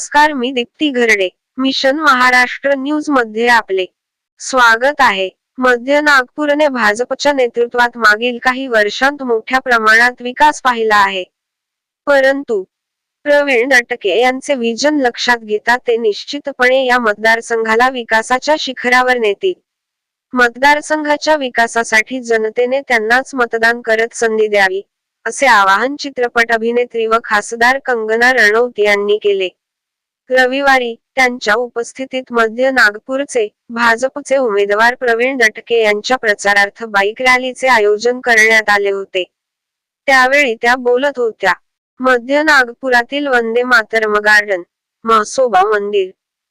नमस्कार मी दीप्ती घरडे मिशन महाराष्ट्र न्यूजमध्ये आपले. स्वागत आहे. मध्य नागपूरने भाजपच्या नेतृत्वात मागील काही वर्षांत मोठ्या प्रमाणात विकास पाहिला आहे. परंतु प्रवीण दटके यांचे विजन लक्षात घेता ते निश्चितपणे या मतदारसंघाला विकासाच्या शिखरावर नेतील. मतदारसंघाच्या विकासासाठी जनतेने त्यांनाच मतदान करत संधी द्यावी असे आवाहन चित्रपट अभिनेत्री व खासदार कंगना रणौत यांनी केले. रविवारी त्यांच्या उपस्थितीत मध्य नागपूरचे भाजपचे उमेदवार प्रवीण दटके यांच्या प्रचारार्थ बाईक रॅलीचे आयोजन करण्यात आले होते. त्यावेळी त्या बोलत होत्या मध्य नागपुरातील वंदे मातरम गार्डन म्हसोबा मंदिर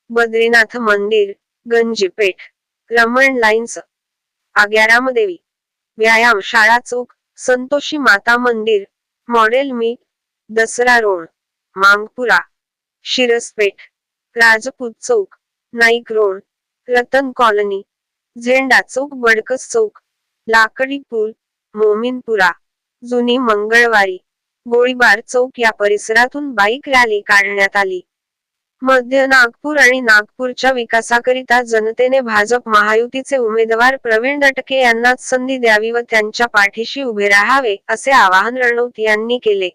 बद्रीनाथ मंदिर गंजीपेठ रमण लाईन्स आग्यारामदेवी व्यायाम शाळा चौक संतोषी माता मंदिर मॉडेल मी Dasara road Mangpura Shiraspeth Rajput Chowk Naik road Ratan colony Zenda Chowk Badkas चौक लाकडी पूल मोमीनपुरा जुनी मंगळवारी गोळीबार चौक या परिसरातून बाईक रॅली काढण्यात आली. मध्य नागपूर आणि नागपूरच्या विकासाकरिता जनतेने भाजप महायुतीचे उमेदवार प्रवीण दटके यांनाच संधी द्यावी व त्यांच्या पाठीशी उभे राहावे असे आवाहन रणौत यांनी केले.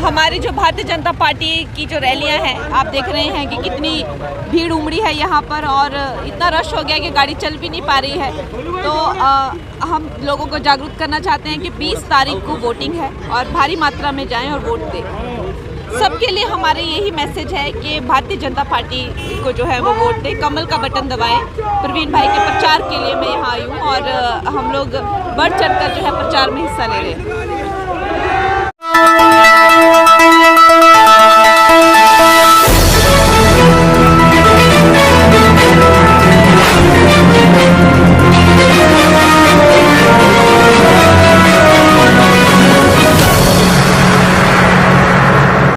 हमारी जो भारतीय जनता पार्टी की जो रैलियाँ हैं आप देख रहे हैं कि कितनी भीड़ उमड़ी है यहाँ पर और इतना रश हो गया कि गाड़ी चल भी नहीं पा रही है। तो अ, हम लोगों को जागरूक करना चाहते हैं कि 20 तारीख को वोटिंग है और भारी मात्रा में जाएँ और वोट दें। सबके लिए हमारे यही मैसेज है कि भारतीय जनता पार्टी को जो है वो वोट दें। कमल का बटन दबाएँ। प्रवीण भाई के प्रचार के लिए मैं यहाँ आई हूँ और हम लोग बढ़ चढ़ जो है प्रचार में हिस्सा ले रहे हैं।